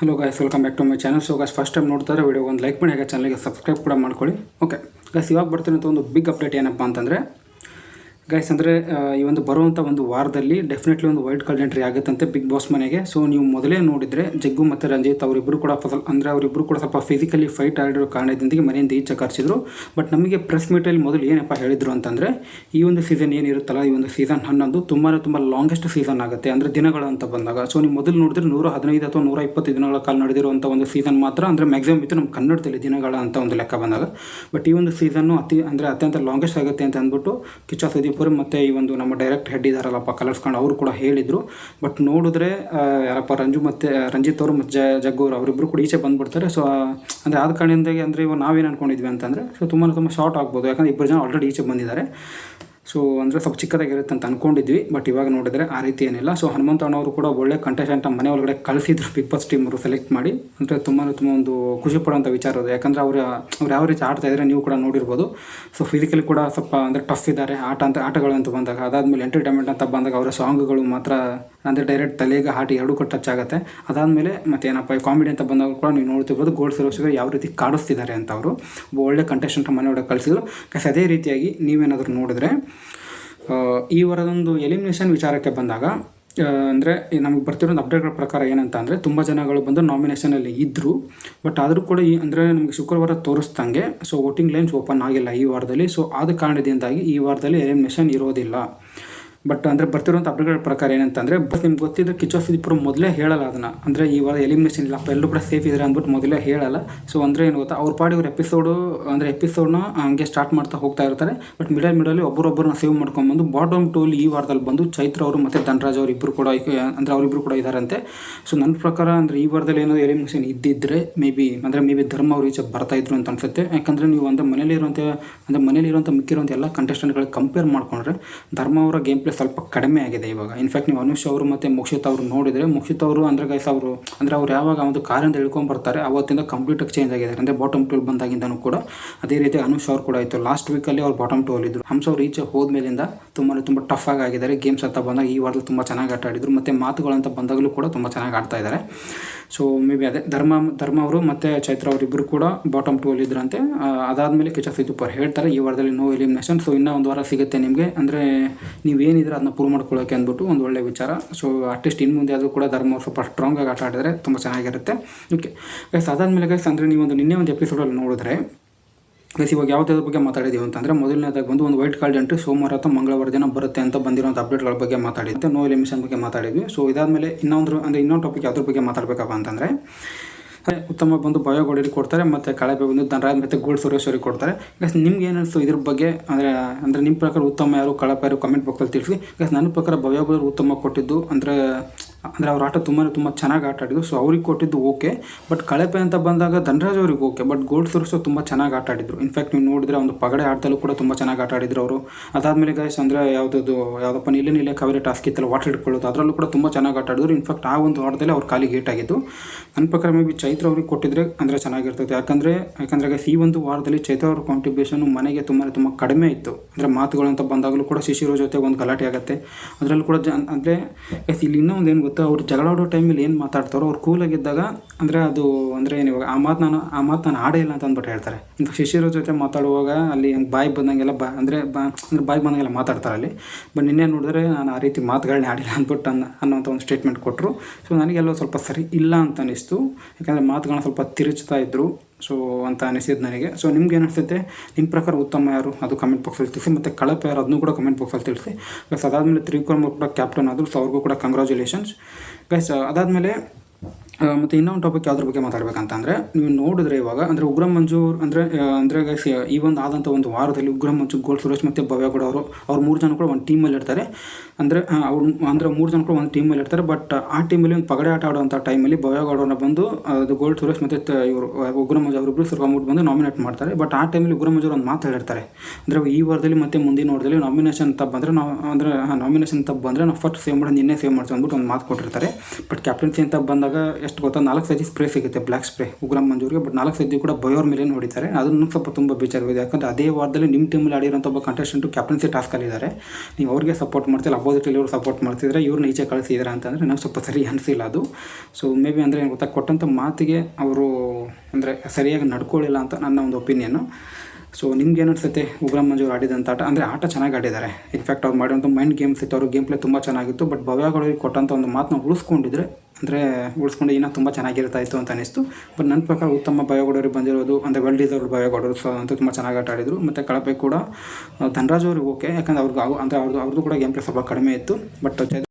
Hello guys welcome back to my channel so guys first time ನೋಡ್ತಾರೆ video ಒಂದು like ಮಾಡಿ, ಹಾಗೆ ಚಾನಲ್ಗೆ ಸಬ್ಸ್ಕ್ರೈಬ್ ಕೂಡ ಮಾಡ್ಕೊಳ್ಳಿ. ಓಕೆ ಗಾಯ್ಸ್ ಇವಾಗ ಬರ್ತಿರೋಂಥ ಒಂದು ಬಿಗ್ ಅಪ್ಡೇಟ್ ಏನಪ್ಪ ಅಂತಂದರೆ ಗೈಸ್ ಅಂದರೆ ಈ ಒಂದು ಬರುವಂಥ ಒಂದು ವಾರದಲ್ಲಿ ಡೆಫಿನೆಟ್ಲಿ ಒಂದು ವೈಲ್ಡ್ ಕಾರ್ಡ್ ಎಂಟ್ರಿ ಆಗುತ್ತಂತೆ ಬಿಗ್ ಬಾಸ್ ಮನೆಗೆ. ಸೊ ನೀವು ಮೊದಲೇ ನೋಡಿದರೆ ಜಗ್ಗು ಮತ್ತು ರಂಜಿತ್ ಅವರಿಬ್ಬರು ಕೂಡ ಫಸಲ್ ಅಂದರೆ ಅವರಿಬ್ಬರು ಕೂಡ ಸ್ವಲ್ಪ ಫಿಸಿಕಲಿ ಫೈಟ್ ಆಡಿರೋ ಕಾರಣದಿಂದಾಗಿ ಮನೆಯಿಂದ ಈಚೆ ಕರೆಸಿದ್ರು ಬಟ್ ನಮಗೆ ಪ್ರೆಸ್ ಮೀಟಲ್ಲಿ ಮೊದಲು ಏನಪ್ಪ ಹೇಳಿದ್ರು ಅಂತಂದರೆ, ಈ ಒಂದು ಸೀಸನ್ ಏನಿರುತ್ತಲ್ಲ, ಈ ಒಂದು ಸೀಸನ್ ಹನ್ನೊಂದು ತುಂಬಾ ತುಂಬ ಲಾಂಗೆಸ್ಟ್ ಸೀಸನ್ ಆಗುತ್ತೆ, ಅಂದರೆ ದಿನಗಳು ಅಂತ ಬಂದಾಗ. ಸೊ ನೀವು ಮೊದಲು ನೋಡಿದ್ರೆ ನೂರ ಹದಿನೈದು ಅಥವಾ ನೂರ ಇಪ್ಪತ್ತು ದಿನಗಳ ಕಾಲ ನಡೆದಿರುವಂಥ ಒಂದು ಸೀಸನ್ ಮಾತ್ರ, ಅಂದರೆ ಮ್ಯಾಕ್ಸಿಮಮ್ ಇತ್ತು ನಮ್ಮ ಕನ್ನಡದಲ್ಲಿ ದಿನಗಳ ಅಂತ ಒಂದು ಲೆಕ್ಕ ಬಂದಾಗ. ಬಟ್ ಈ ಒಂದು ಸೀಸನ್ನು ಅತಿ, ಅಂದರೆ ಅತ್ಯಂತ ಲಾಂಗೆಸ್ಟ್ ಆಗುತ್ತೆ ಅಂತ ಅಂದ್ಬಿಟ್ಟು ಕಿಚ್ಚ ಸುದೀಪ್ ಅವರು ಮತ್ತು ಈ ಒಂದು ನಮ್ಮ ಡೈರೆಕ್ಟ್ ಹೆಡ್ ಇದ್ದಾರಲ್ಲಪ್ಪ ಕಲರ್ಸ್ ಕಂಡು ಅವರು ಕೂಡ ಹೇಳಿದರು. ಬಟ್ ನೋಡಿದ್ರೆ ಯಾರಪ್ಪ ರಂಜು ಮತ್ತು, ರಂಜಿತ್ ಅವರು ಮತ್ತು ಜ, ಜಗ್ಗು ಅವರು ಅವರಿಬ್ಬರು ಕೂಡ ಈಚೆ ಬಂದುಬಿಡ್ತಾರೆ. ಸೊ ಅಂದರೆ ಆದ ಕಾರಣದಿಂದಾಗಿ ಅಂದರೆ ಇವಾಗ ನಾವೇನು ಅನ್ಕೊಂಡಿದ್ವಿ ಅಂತಂದರೆ ಸೊ ತುಂಬ ತುಂಬ ಶಾರ್ಟ್ ಆಗ್ಬೋದು. ಯಾಕಂದರೆ ಇಬ್ಬರು ಜನ ಆಲ್ರೆಡಿ ಈಚೆ ಬಂದಿದ್ದಾರೆ. ಸೊ ಅಂದರೆ ಸ್ವಲ್ಪ ಚಿಕ್ಕದಾಗಿರುತ್ತೆ ಅಂತ ಅಂದ್ಕೊಂಡಿದ್ವಿ ಬಟ್ ಇವಾಗ ನೋಡಿದ್ರೆ ಆ ರೀತಿ ಏನಿಲ್ಲ. ಸೊ ಹನುಮಂತ ಅಣ್ಣವರು ಕೂಡ ಒಳ್ಳೆ ಕಂಟೆಸ್ಟೆಂಟ್ ಮನೆ ಒಳಗಡೆ ಕಳಿಸಿದ್ರು ಬಿಗ್ ಬಾಸ್ ಟೀಮ್ ಅವರು ಸೆಲೆಕ್ಟ್ ಮಾಡಿ. ಅಂದರೆ ತುಂಬ ತುಂಬ ಒಂದು ಖುಷಿ ಪಡುವಂಥ ವಿಚಾರ ಅದು. ಯಾಕಂದರೆ ಅವ್ರು ಅವ್ರು ಯಾವ ರೀತಿ ಆಡ್ತಾ ಇದ್ದಾರೆ ನೀವು ಕೂಡ ನೋಡಿರ್ಬೋದು. ಸೊ ಫಿಸಿಕಲಿ ಕೂಡ ಸ್ವಲ್ಪ ಅಂದರೆ ಟಫ್ ಇದ್ದಾರೆ. ಆಟ ಅಂತ ಆಟಗಳು ಅಂತ ಬಂದಾಗ, ಅದಾದಮೇಲೆ ಎಂಟರ್ಟೈನ್ಮೆಂಟ್ ಅಂತ ಬಂದಾಗ ಅವರ ಸಾಂಗ್ಗಳು ಮಾತ್ರ ಅಂದರೆ ಡೈರೆಕ್ಟ್ ತಲೆಗೆ ಹಾಟಿ ಎರಡೂ ಕೂಡ ಟಚ್ ಆಗುತ್ತೆ. ಅದಾದಮೇಲೆ ಮತ್ತೇನಪ್ಪ ಕಾಮಿಡಿ ಅಂತ ಬಂದಾಗ ಕೂಡ ನೀವು ನೋಡ್ತಿರ್ಬೋದು ಗೋಲ್ಡ್ ಸುರಕ್ಷಿತ ಯಾವ ರೀತಿ ಕಾಡಿಸ್ತಿದ್ದಾರೆ ಅಂತ ಅವರು. ಒಬ್ಬ ಒಳ್ಳೆ ಕಂಟೆಸ್ಟೆಂಟ್ ಮನೆ ಒಳಗೆ ಕಳಿಸಿದ್ರು. ಕಸ್ ಅದೇ ರೀತಿಯಾಗಿ ನೀವೇನಾದರೂ ನೋಡಿದ್ರೆ ಈ ವಾರದೊಂದು ಎಲಿಮಿನೇಷನ್ ವಿಚಾರಕ್ಕೆ ಬಂದಾಗ ಅಂದರೆ ನಮಗೆ ಬರ್ತಿರೋ ಅಪ್ಡೇಟ್ಗಳ ಪ್ರಕಾರ ಏನಂತ ಅಂದರೆ, ತುಂಬ ಜನಗಳು ಬಂದು ನಾಮಿನೇಷನಲ್ಲಿ ಇದ್ದರು ಬಟ್ ಆದರೂ ಕೂಡ ಈ, ಅಂದರೆ ನಮಗೆ ಶುಕ್ರವಾರ ತೋರಿಸ್ದಂಗೆ ಸೊ ವೋಟಿಂಗ್ ಲೈನ್ಸ್ ಓಪನ್ ಆಗಿಲ್ಲ ಈ ವಾರದಲ್ಲಿ. ಸೊ ಆದ ಕಾರಣದಿಂದಾಗಿ ಈ ವಾರದಲ್ಲಿ ಎಲಿಮಿನೇಷನ್ ಇರೋದಿಲ್ಲ. ಬಟ್ ಅಂದರೆ ಬರ್ತಿರೋಂಥ ಅಪ್ಡೇಟ್ಗಳ ಪ್ರಕಾರ ಏನಂತಂದರೆ ಬಟ್ ನಿಮ್ಗೆ ಗೊತ್ತಿದ್ರೆ ಕಿಚೋಸ್ ಸುದೀಪರು ಮೊದಲೇ ಹೇಳಲ್ಲ ಅದನ್ನು. ಅಂದರೆ ಈ ವಾರ ಎಲಿಮಿನೇಷನ್ ಇಲ್ಲಪ್ಪ ಎಲ್ಲರೂ ಕೂಡ ಸೇಫ್ ಇದ್ದಾರೆ ಅಂದ್ಬಿಟ್ಟು ಮೊದಲೇ ಹೇಳಲ್ಲ. ಸೊ ಅಂದರೆ ಏನು ಗೊತ್ತಾ, ಅವ್ರ ಪಾಡಿ ಅವ್ರ ಎಪಿಸೋಡು ಅಂದರೆ ಎಪಿಸೋಡ್ನ ಹಂಗೆ ಸ್ಟಾರ್ಟ್ ಮಾಡ್ತಾ ಹೋಗ್ತಾ ಇರ್ತಾರೆ. ಬಟ್ ಮಿಡಲ್ ಮಿಡಲ್ಲಿ ಒಬ್ಬರೊಬ್ಬರನ್ನ ಸೇವ್ ಮಾಡ್ಕೊಂಡ್ಬಂದು ಬಾಟಮ್ ಟೂಲಿ ಈ ವಾರದಲ್ಲಿ ಬಂದು ಚೈತ್ರ ಅವರು ಮತ್ತು ಧನರಾಜ್ ಅವರು ಇಬ್ಬರು ಕೂಡ ಅಂದ್ರೆ ಅವರಿಬ್ಬರು ಕೂಡ ಇದ್ದಾರಂತೆ ಸೊ ನನ್ನ ಪ್ರಕಾರ ಅಂದರೆ ಈ ವಾರದಲ್ಲಿ ಏನೋ ಎಲಿಮಿನೇಷನ್ ಇದ್ದಿದ್ದರೆ ಮೇ ಬಿ ಅಂದರೆ ಮೇ ಬಿ ಧರ್ಮ ಅವರು ಈಚೆ ಬರ್ತಾ ಇದ್ರು ಅಂತ ಅನ್ಸುತ್ತೆ. ಯಾಕಂದರೆ ನೀವು ಅಂದರೆ ಮನೇಲಿರುವಂಥ ಅಂದರೆ ಮನೇಲಿರುವಂಥ ಮಿಕ್ಕಿರುವಂಥ ಎಲ್ಲ ಕಂಟೆಸ್ಟೆಂಟ್ಗಳಿಗೆ ಕಂಪೇರ್ ಮಾಡ್ಕೊಂಡ್ರೆ, ಧರ್ಮ ಅವರ ಗೇಮ್ ಪ್ಲೇ ಸ್ವಲ್ಪ ಕಡಿಮೆ ಆಗಿದೆ ಇವಾಗ. ಇನ್ಫ್ಯಾಕ್ಟ್ ನೀವು ಅನುಷ್ ಅವರು ಮತ್ತು ಮುಕ್ಷಿತ್ ಅವರು ನೋಡಿದರೆ, ಮುಕ್ಷಿತ್ ಅವರು ಅಂದ್ರೆ ಗೈಸ್ ಅವರು, ಅಂದರೆ ಅವ್ರು ಯಾವಾಗ ಒಂದು ಕಾರಿಂದ ಇಳ್ಕೊಂಡು ಬರ್ತಾರೆ, ಅವತ್ತಿಂದ ಕಂಪ್ಲೀಟಾಗಿ ಚೇಂಜ್ ಆಗಿದ್ದಾರೆ ಅಂದರೆ ಬಾಟಮ್ ಟೂಲ್ ಬಂದಾಗಿಂದನೂ ಕೂಡ ಅದೇ ರೀತಿ ಅನುಷ್ ಅವ್ರು ಕೂಡ ಆಯಿತು. ಲಾಸ್ಟ್ ವೀಕಲ್ಲಿ ಅವ್ರು ಬಾಟಮ್ ಟೂಲ್ ಇದ್ರು ಹಂಸ ಅವ್ರು ಈಚೆ ಹೋದ್ಮೇಲಿಂದ ತುಂಬಾ ತುಂಬ ಟಫ್ ಆಗಿ ಆಗಿದ್ದಾರೆ ಗೇಮ್ಸ್ ಅಂತ ಬಂದಾಗ ಈ ವಾರದಲ್ಲಿ ತುಂಬ ಚೆನ್ನಾಗಿ ಆಟ ಆಡಿದ್ರು. ಮತ್ತು ಮಾತುಗಳಂತ ಬಂದಾಗಲೂ ಕೂಡ ತುಂಬ ಚೆನ್ನಾಗಿ ಆಡ್ತಾ ಇದ್ದಾರೆ ಸೊ ಮೇ ಬಿ ಅದೇ ಧರ್ಮ ಧರ್ಮ ಅವರು ಮತ್ತು ಚೈತ್ರ ಅವರಿಬ್ಬರು ಕೂಡ ಬಾಟಮ್ ಟೂ ಅಲ್ಲಿ ಇದ್ರಂತೆ. ಕಿಚ್ಚ ಇದು ಅವ್ರು ಹೇಳ್ತಾರೆ, ಈ ವಾರದಲ್ಲಿ ನೋ ಎಲಿಮಿನೇಷನ್ ಸೊ ಇನ್ನೂ ಒಂದು ವಾರ ಸಿಗುತ್ತೆ ನಿಮಗೆ. ಅಂದರೆ ನೀವೇನಿದ್ರೆ ಅದನ್ನ ಪ್ರೂವ್ ಮಾಡ್ಕೊಳ್ಳೋಕೆ ಅಂದ್ಬಿಟ್ಟು ಒಂದು ಒಳ್ಳೆ ವಿಚಾರ. ಸೊ ಅಟ್ಲೀಸ್ಟ್ ಇನ್ನು ಮುಂದೆ ಅದು ಕೂಡ ಧರ್ಮ ಸ್ವಲ್ಪ ಸ್ಟ್ರಾಂಗ್ ಆಗಿ ಆಟ ಆಡಿದ್ರೆ ತುಂಬ ಚೆನ್ನಾಗಿರುತ್ತೆ. ಓಕೆ ಗೈಸ್ ಅದಾದಮೇಲೆ ಗೈಸ್ ಅಂದರೆ ನೀವು ಒಂದು ನಿನ್ನೆ ಒಂದು ಎಪಿಸೋಡಲ್ಲಿ ನೋಡಿದ್ರೆ ಗೈಸ್ ಇವಾಗ ಯಾವುದ್ರ ಬಗ್ಗೆ ಮಾತಾಡಿದೀವಿ ಅಂತಂದರೆ ಮೊದಲನೇದಾಗಿ ಬಂದು ಒಂದು ವೈಟ್ ಕಾರ್ಡ್ ಎಂಟ್ರಿ ಸೋಮವಾರ ಅಥವಾ ಮಂಗಳವಾರ ದಿನ ಬರುತ್ತೆ ಅಂತ ಬಂದಿರೋಂಥ ಅಪ್ಡೇಟ್ಗಳ ಬಗ್ಗೆ ಮಾತಾಡಿದ್ದೆ ನೋ ಎಲಿಮಿಷನ್ ಬಗ್ಗೆ ಮಾತಾಡಿದ್ವಿ. ಸೊ ಇದಾದಮೇಲೆ ಇನ್ನೊಂದು ಅಂದರೆ ಇನ್ನೊಂದು ಟಾಪಿಕ್ ಯಾವ್ದ್ರ ಬಗ್ಗೆ ಮಾತಾಡಬೇಕಪ್ಪ ಅಂತಂದರೆ ಉತ್ತಮ ಬಂದು ಬಯೋಗೌಡರಿಗೆ ಕೊಡ್ತಾರೆ, ಮತ್ತೆ ಕಳಪೆ ಬಂದು ಧನರಾಜ್ ಮತ್ತೆ ಗೋಲ್ಡ್ ಸುರೇಶ್ವರಿಗೆ ಕೊಡ್ತಾರೆ. ಗಸ್ ನಿಮ್ಗೆ ಏನು ಅನಿಸ್ತು ಇದ್ರ ಬಗ್ಗೆ? ಅಂದ್ರೆ ಅಂದ್ರೆ ನಿಮ್ಮ ಪ್ರಕಾರ ಉತ್ತಮ ಯಾರು, ಕಳಪೆ ಯಾರು ಕಮೆಂಟ್ ಬಾಕ್ಸಲ್ಲಿ ತಿಳಿಸಿ. ಗಸ್ ನನ್ನ ಪ್ರಕಾರ ಬಯೋಗೋಡಿ ಉತ್ತಮ ಕೊಟ್ಟಿದ್ದು, ಅಂದರೆ ಅಂದರೆ ಅವ್ರ ಆಟ ತುಂಬಾ ತುಂಬ ಚೆನ್ನಾಗಿ ಆಟ ಆಡಿದ್ರು ಸೊ ಅವ್ರಿಗೆ ಕೊಟ್ಟಿದ್ದು ಓಕೆ ಬಟ್ ಕಳಪೆ ಅಂತ ಬಂದಾಗ ಧನರಾಜ್ ಅವ್ರಿಗೆ ಓಕೆ ಬಟ್ ಗೋಲ್ಡ್ ಸುರೇಶ್ ತುಂಬ ಚೆನ್ನಾಗಿ ಆಟ ಆಡಿದ್ರು. ಇನ್ಫ್ಯಾಕ್ಟ್ ನೀವು ನೋಡಿದ್ರೆ ಒಂದು ಪಗಡೆ ಆಟದಲ್ಲೂ ಕೂಡ ತುಂಬ ಚೆನ್ನಾಗಿ ಆಟ ಆಡಿದ್ರು ಅವರು. ಅದಾದಮೇಲೆ ಗೈಸ್ ಅಂದರೆ ಯಾವುದದು ಯಾವುದಪ್ಪ ನೀಲೆ ನೀಲೆ ಕಾವೇರಿ ಟಾಸ್ಕ್ ಇತ್ತಲ್ಲ ವಾಟರ್ ಇಟ್ಕೊಳ್ಳೋದು ಅದರಲ್ಲೂ ಕೂಡ ತುಂಬ ಚೆನ್ನಾಗಿ ಆಟ ಆಡಿದ್ರು. ಇನ್ಫ್ಯಾಕ್ಟ್ ಆ ಒಂದು ಆಟದಲ್ಲಿ ಅವ್ರ ಕಾಲಿಗೆ ಆಗಿತ್ತು ನನ್ನ ಪ್ರಕಾರ ಮೇ ಬಿ ಚೈತ್ರ ಅವ್ರಿಗೆ ಕೊಟ್ಟಿದ್ರೆ ಅಂದರೆ ಚೆನ್ನಾಗಿರ್ತದೆ. ಯಾಕಂದರೆ ಯಾಕಂದರೆ guys, ಈ ಒಂದು ವಾರದಲ್ಲಿ ಚೈತ್ರ ಅವ್ರ ಕಾಂಟ್ರಿಬ್ಯೂಷನ್ ಮನೆಗೆ ತುಂಬ ತುಂಬ ಕಡಿಮೆ ಇತ್ತು. ಅಂದರೆ ಮಾತುಗಳಂತ ಬಂದಾಗಲೂ ಕೂಡ ಶಿಶಿರೋ ಜೊತೆ ಒಂದು ಗಲಾಟೆ ಆಗುತ್ತೆ. ಅದರಲ್ಲೂ ಕೂಡ ಜ ಅಂದರೆ ಇಲ್ಲಿ ಇನ್ನೂ ಒಂದು ಏನು ಗೊತ್ತಾ? ಅವ್ರು ಜಗಳ ಆಡೋ ಟೈಮಲ್ಲಿ ಏನು ಮಾತಾಡ್ತಾರೋ ಅವ್ರು ಕೂಲಾಗಿದ್ದಾಗ ಅಂದರೆ ಅದು ಅಂದರೆ ಏನು ಇವಾಗ ಆ ಮಾತು ನಾನು, ಆ ಮಾತು ನಾನು ಆಡೇ ಇಲ್ಲ ಅಂತ ಅಂದ್ಬಿಟ್ಟು ಹೇಳ್ತಾರೆ. ಇನ್ನು ಶಿಶಿರೋ ಜೊತೆ ಮಾತಾಡುವಾಗ ಅಲ್ಲಿ ಹಂಗೆ ಬಾಯಿ ಬಂದಂಗೆಲ್ಲ ಬಾ, ಅಂದರೆ ಬಾ, ಅಂದರೆ ಬಾಯಿ ಬಂದಂಗೆಲ್ಲ ಮಾತಾಡ್ತಾರೆ ಅಲ್ಲಿ. ಬಟ್ ನಿನ್ನೆ ನೋಡಿದ್ರೆ ನಾನು ಆ ರೀತಿ ಮಾತುಗಳನ್ನ ಆಡಿಲ್ಲ ಅಂದ್ಬಿಟ್ಟು ಅನ್ನ ಅನ್ನೋಂಥ ಒಂದು ಸ್ಟೇಟ್ಮೆಂಟ್ ಕೊಟ್ಟರು ಸೊ ನನಗೆಲ್ಲೋ ಸ್ವಲ್ಪ ಸರಿ ಇಲ್ಲ ಅಂತ ಅನ್ನಿಸ್ತು. ಯಾಕಂದರೆ ಮಾತುಗಳನ್ನ ಸ್ವಲ್ಪ ತಿರುಚ್ತಾ ಇದ್ದರು ಸೊ ಅಂತ ಅನಿಸಿದ್ದು ನನಗೆ. ಸೊ ನಿಮ್ಗೆ ಏನು ಅನಿಸುತ್ತೆ? ನಿಮ್ಮ ಪ್ರಕಾರ ಉತ್ತಮ ಯಾರು? ಅದು ಕಮೆಂಟ್ ಬಾಕ್ಸಲ್ಲಿ ತಿಳಿಸಿ ಮತ್ತು ಕಳಪೆ ಯಾರು? ಅದನ್ನು ಕೂಡ ಕಮೆಂಟ್ ಬಾಕ್ಸಲ್ಲಿ ತಿಳಿಸಿ ಪ್ಲಸ್ ಅದಾದಮೇಲೆ ತ್ರಿವಿಕ್ರಮ್ ಕೂಡ ಕ್ಯಾಪ್ಟನ್ ಆದರು. ಸೊ ಅವ್ರಿಗೂ ಕೂಡ ಕಂಗ್ರ್ಯಾಚುಲೇಷನ್ಸ್ ಗೈಸ್ ಅದಾದಮೇಲೆ ಮತ್ತು ಇನ್ನೊಂದು ಟಾಪಿಕ್ ಯಾವ್ದ್ರ ಬಗ್ಗೆ ಮಾತಾಡ್ಬೇಕಂತಂದರೆ, ನೀವು ನೋಡಿದ್ರೆ ಇವಾಗ, ಅಂದರೆ ಉಗ್ರ ಮಂಜೂರ್, ಅಂದರೆ ಅಂದ್ರೆ ಈ ಒಂದು ಆದಂಥ ಒಂದು ವಾರದಲ್ಲಿ ಉಗ್ರ ಮಂಜು ಗೋಲ್ ಸುರೇಶ್ ಮತ್ತು ಕೂಡ ಅವರು, ಅವ್ರು ಮೂರು ಜನ ಕೂಡ ಒಂದು ಟೀಮಲ್ಲಿ ಇರ್ತಾರೆ. ಅಂದರೆ ಅವ್ರು, ಅಂದರೆ ಮೂರು ಜನ ಕೂಡ ಒಂದು ಟೀಮಲ್ಲಿ ಇರ್ತಾರೆ ಬಟ್ ಆ ಟೀಮಲ್ಲಿ ಒಂದು ಪಗಡೆ ಆಟ ಆಡುವಂಥ ಟೈಮಲ್ಲಿ ಭವ್ಯಗೌಡರನ್ನ ಬಂದು ಅದು ಗೋಲ್ ಸುರೇಶ್ ಮತ್ತು ಇವರು ಉಗ್ರ ಮಂಜು ಅವರಿಬ್ಬರು ಸರ್ಕೊಂಬಿಟ್ಟು ಬಂದು ನಾಮಿನೇಟ್ ಮಾಡ್ತಾರೆ. ಬಟ್ ಆ ಟೈಮಲ್ಲಿ ಉಗ್ರ ಮಂಜೂರ್ ಒಂದು ಮಾತು ಹೇಳಿರ್ತಾರೆ. ಅಂದರೆ ಈ ವಾರದಲ್ಲಿ ಮತ್ತು ಮುಂದಿನ ವಾರದಲ್ಲಿ ನಾಮಿನೇಷನ್ ತಪ್ಪ ಬಂದ್ರೆ ನಾವು, ಅಂದರೆ ನಾಮಿನೇಷನ್ ತಪ್ಪ ಬಂದರೆ ನಾವು ಫಸ್ಟ್ ಸೇವ್ ಮಾಡಿ ನಿನ್ನೆ ಸೇವ್ ಮಾಡ್ತೀವಿ ಅಂದ್ಬಿಟ್ಟು ಒಂದು ಮಾತು ಕೊಟ್ಟಿರ್ತಾರೆ. ಬಟ್ ಕ್ಯಾಪ್ಟನ್ಸಿ ಅಂತ ಬಂದಾಗ ಎಷ್ಟು ಗೊತ್ತಾ, ನಾಲ್ಕು ಸತಿ ಸ್ಪ್ರೇ ಸಿಗುತ್ತೆ ಬ್ಲ್ಯಾಕ್ ಸ್ಪ್ರೇ ಉಗ್ರಂ ಮಂಜೂರಿಗೆ ಬಟ್ ನಾಲ್ಕು ಸತಿ ಕೂಡ ಬಯೋರ್ ಮೇಲೆ ಹೊಡಿತಾರೆ, ಅದನ್ನು ಸ್ವಲ್ಪ ತುಂಬ ಬೇಜಾರಿದೆ ಯಾಕಂದರೆ ಅದೇ ವಾರದಲ್ಲಿ ನಿಮ್ಮ ಟೀಮಲ್ಲಿ ಆಡಿರೋಂಥ ಒಬ್ಬ ಕಂಟೆಸ್ಟೆಂಟು ಕ್ಯಾಪ್ಟನ್ಸಿ ಟಾಸ್ಕಲ್ಲಿದ್ದಾರೆ ನೀವು ಅವ್ರಿಗೆ ಸಪೋರ್ಟ್ ಮಾಡ್ತಿಲ್ಲ ಅಪೋಸಿಟಲ್ಲಿ ಇವರು ಸಪೋರ್ಟ್ ಮಾಡ್ತಿದ್ರೆ ಇವ್ರನ್ನ ಈಚೆ ಕಳಿಸಿದ್ದೀರಾ ಅಂತಂದರೆ ನಂಗೆ ಸ್ವಲ್ಪ ಸರಿ ಅನಿಸಿಲ್ಲ ಅದು. ಸೊ ಮೇ ಬಿ ಅಂದರೆ ಏನು ಗೊತ್ತಾ, ಕೊಟ್ಟಂಥ ಮಾತಿಗೆ ಅವರು ಅಂದರೆ ಸರಿಯಾಗಿ ನಡ್ಕೊಳ್ಳಿಲ್ಲ ಅಂತ ನನ್ನ ಒಂದು ಒಪಿನಿಯನ್ನು ಸೊ ನಿಮ್ಗೆ ಏನು ಅನಿಸುತ್ತೆ ಉಗ್ರಂ ಮಂಜುರ್ ಆಡಿದಂಥ ಆಟ. ಅಂದರೆ ಆಟ ಚೆನ್ನಾಗಿ ಆಡಿದ್ದಾರೆ. ಇನ್ಫ್ಯಾಕ್ಟ್ ಅವ್ರು ಮಾಡಿದಂಥ ಮೈಂಡ್ ಗೇಮ್ಸ್ ಇತ್ತು. ಅವ್ರ ಗೇಮ್ ಪ್ಲೇ ತುಂಬ ಚೆನ್ನಾಗಿತ್ತು. ಬಟ್ ಭವ್ಯಗಳಿಗೆ ಕೊಟ್ಟಂಥ ಒಂದು ಮಾತನ್ನ ಉಳಿಸ್ಕೊಂಡಿದ್ರೆ, ಅಂದರೆ ಉಳಿಸ್ಕೊಂಡು ಇನ್ನೂ ತುಂಬ ಚೆನ್ನಾಗಿರ್ತಾ ಇತ್ತು ಅಂತ ಅನಿಸ್ತು. ಬಟ್ ನನ್ನ ಪ್ರಕಾರ ಉತ್ತಮ ಭಯಗೌಡರಿಗೆ ಬಂದಿರೋದು, ಅಂದರೆ ವೆಲ್ ಡಿಸರ್ವ್ ಭಯಗೌಡರು ಸೊ ಅಂತೂ ತುಂಬ ಚೆನ್ನಾಗಿ ಆಟ ಆಡಿದರು. ಮತ್ತು ಕಳಪೆ ಕೂಡ ಧನರಾಜ್ ಅವ್ರಿಗೆ ಓಕೆ ಯಾಕಂದ್ರೆ ಅವ್ರಿಗೆ ಅಂದರೆ ಅವ್ರದ್ದು ಅವ್ರದ್ದು ಕೂಡ ಗೇಮ್ ಪ್ಲೇ ಸ್ವಲ್ಪ ಕಡಿಮೆ ಇತ್ತು. ಬಟ್